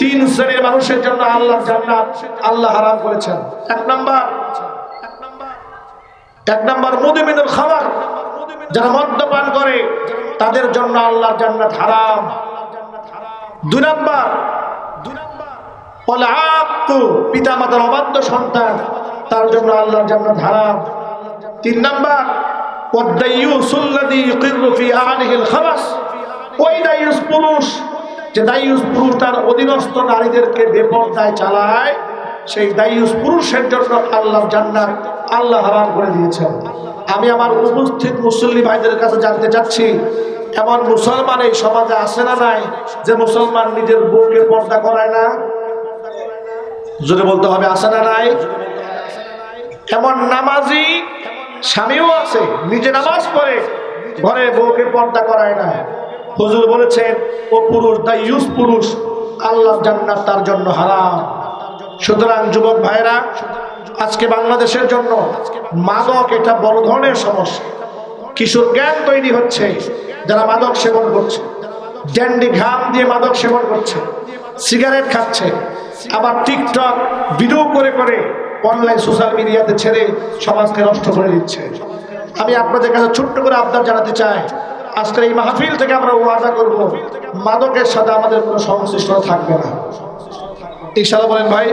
তিন শ্রেণির মানুষের জন্য আল্লাহ জান্নাত আল্লাহ হারাম করেছেন। এক নাম্বার এক নাম্বার মুদিমিনুল খাবার যারা মদ্যপান করে, তাদের জন্য আল্লাহর জান্নাত হারাম। দুই নাম্বার পিতা মাতার অবাধ্য সন্তান, তার জন্য আল্লাহর জান্নাত হারাম। তিন নাম্বার ওই দায়ুস পুরুষ যে দায়ুস পুরুষ তার অধীনস্থ নারীদেরকে বেপরদায় চালায়, সেই দায়ুস পুরুষের জন্য আল্লাহ জান্নাত আল্লাহ হারাম করে দিয়েছেন। আমি আমার উপস্থিত মুসল্লি ভাইদের কাছে জানতে চাচ্ছি, এমন মুসলমান এই সমাজে আসে না নাই যে মুসলমান নিজের বউকে পর্দা করায় না? জোরে বলতে হবে আসে না নাই? এমন নামাজি স্বামীও আছে, নিজে নামাজ পড়ে, ঘরে বউকে পর্দা করায় না। হুজুর বলেছেন, ও পুরুষ দা ইউস পুরুষ, আল্লাহ জান্নাত তার জন্য হারাম। সুতরাং যুবক ভাইরা, আজকে বাংলাদেশের জন্য মাদক এটা বড় ধরনের সমস্যা। কিশোর জ্ঞান তৈরি হচ্ছে, যারা মাদক সেবন করছে। ড্যান্ডি ঘাম দিয়ে মাদক সেবন করছে, সিগারেট খাচ্ছে, আবার টিকটক ভিডিও করে করে অনলাইন সোশ্যাল মিডিয়াতে ছেড়ে সমাজকে নষ্ট করে দিচ্ছে। আমি আপনাদের কাছে ছোট্ট করে আবদার জানাতে চাই আজকের এই মাহফিল থেকে আমরা ওয়াদা করব, মাদকের সাথে আমাদের কোনো সংশ্লিষ্ট থাকবে না। ইনশাল্লাহ বলেন ভাই,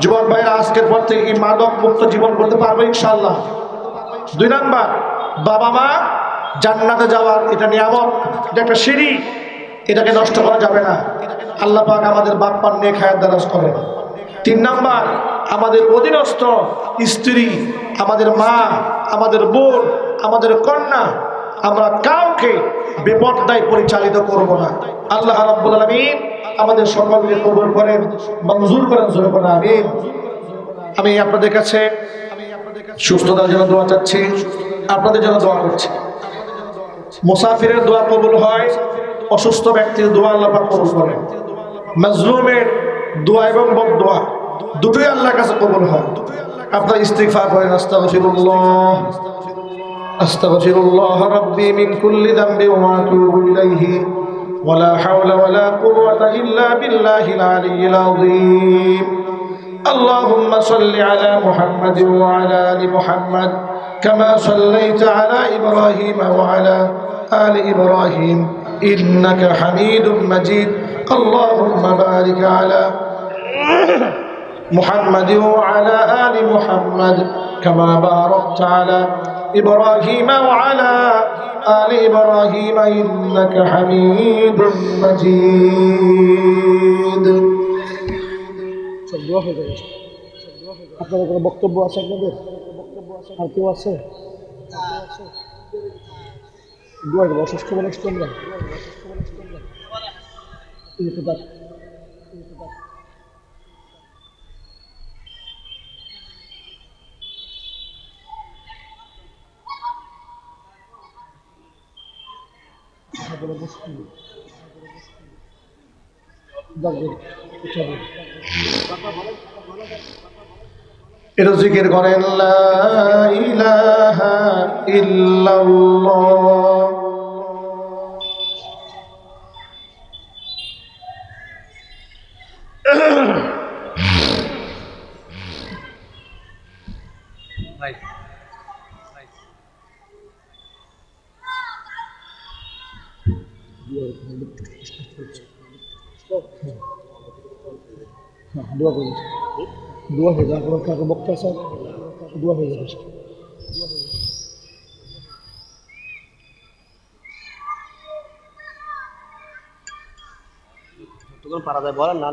যুবক ভাইরা, আজকের পর থেকে কি মাদক মুক্ত জীবন করতে পারবে ইনশাল্লাহ দুই নাম্বার, বাবা মা জান্নাতে যাওয়ার এটা নিয়ামত, এটা একটা সিঁড়ি, এটাকে নষ্ট করা যাবে না। আল্লাহ পাক আমাদের বাপ্পার নেক হায়াত দ্বারাজ করেন। তিন নাম্বার, আমাদের অধীনস্থ স্ত্রী, আমাদের মা, আমাদের বোন, আমাদের কন্যা আমরা কাউকে বেপর্দায় পরিচালিত করব না। আল্লাহ রাব্বুল আলামিন আমাদের সকলকে কবুল করেন, মঞ্জুর করেন, জোরে আমিন। আমি আপনাদের কাছে সুস্থতার জন্য দোয়া চাচ্ছি, আপনাদের জন্য দোয়া করছি। মুসাফিরের দোয়া কবুল হয়, অসুস্থ ব্যক্তির দোয়া আল্লাহ পাক কবুল করেন। মাজলুমের দোয়া এবং বদোয়া দুটোই আল্লাহর কাছে কবুল হয়। আপনার ইস্তিগফার করেন, আস্তাগফিরুল্লাহ। أستغفر الله ربي من كل ذنب وأتوب إليه. ولا حول ولا قوة إلا بالله العلي العظيم. اللهم صل على محمد وعلى آل محمد كما صليت على إبراهيم وعلى آل إبراهيم. إنك حميد مجيد. اللهم بارك على محمد وعلى آل محمد كما باركت على إبراهيم وعلى آل إبراهيم إنك حميد مجيد সব দোয়া হয়ে যাবে আপনাদের কোনো বক্তব্য আছে আপনাদের আর কেউ আছে দোয়া করবো অসুস্থ মানুষ তোমরা এই তো দেখ। তারপরে বসুন। দেখবেন, চলো। এটা জিকির করেন দোয়া করুন দোয়া হয়ে যাবে আপনার কাকে বক্তা স্যার দোয়া হয়ে যাবে পারা যায় বলেন না।